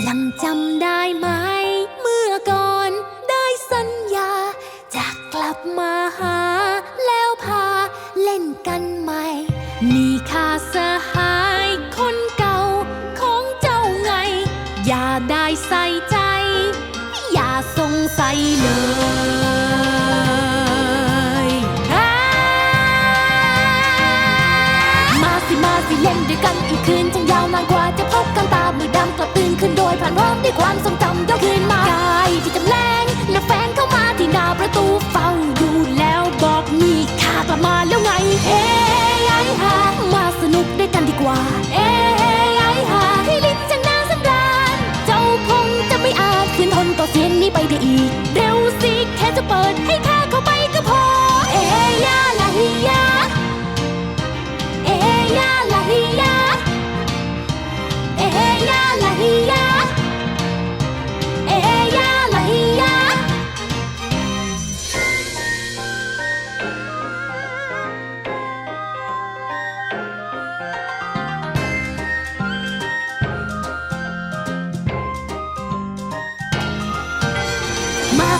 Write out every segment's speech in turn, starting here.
ยังจำได้ไหม เมื่อก่อนได้สัญญา จะกลับมาหา แล้วพาเล่นกันใหม่ นี่ค่าสหายคนเก่าของเจ้าไง อย่าได้ใส่ใจ อย่าสงสัยเลยอ่ามาสิมาสิเล่นด้วยกันอีกคืนจัง ด้วยความทรง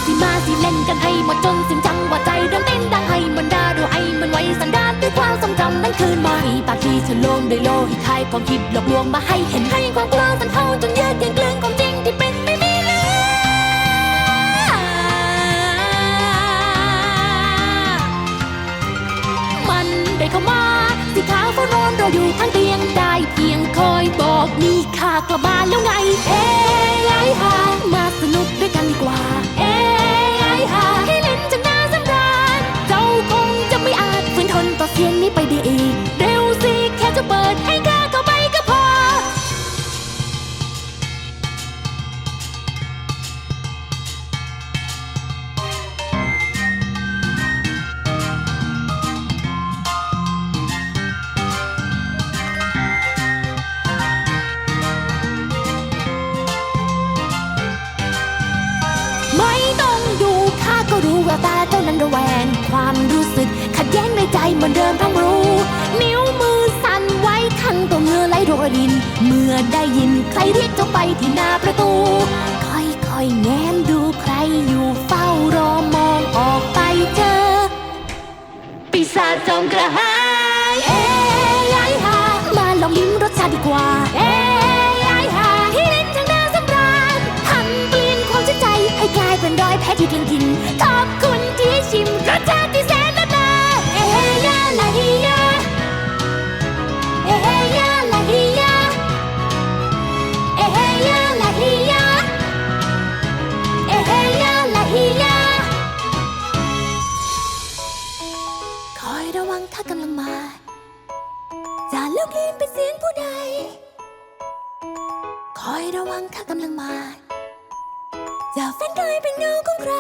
สิมาสิเล่นกันให้หมดจนสิ้นจังหวะใจเริ่มเต้นดังให้มันดาดูไอ้มันไว้สันดานด้วยความทรงจำนั้นคืนมามีปากที่ฉลงด้วยโลหิตไทยความคิดหลอกลวงมาให้เห็นให้ความกลัวสันเทาจนเยือกเย็นกลืนความจริงที่เป็นไม่มีเลยมันได้เข้ามาสิขาวเฝ้านอนเราอยู่ข้างเในใจเหมือนเดิมทั้งรู้ นิ้วมือสั่นไว้ข้งตัวเงือไหลโรยริน เมื่อได้ยินใครเรียกเจ้าไปที่หน้าประตู ค่อยๆแง้มดูใครอยู่เฝ้ารอมองออกไปเจอ ปีศาจจอมกระหายเอ้ยไอ้หามาลองลิ้มรสชาติดีกว่า เอ้ยหาที่เล่นทางหน้าสำราญหันเปลี่ยนความชื่นใจให้กลายเป็นรอยแผลที่กลึงกินขอบคุณที่ชิมรสชาติากำลังมาจะลุกลีนเป็นเสียงผู้ใด คอยระวังข้ากำลังมา จะเฟ้นกายเป็นเงาของใคร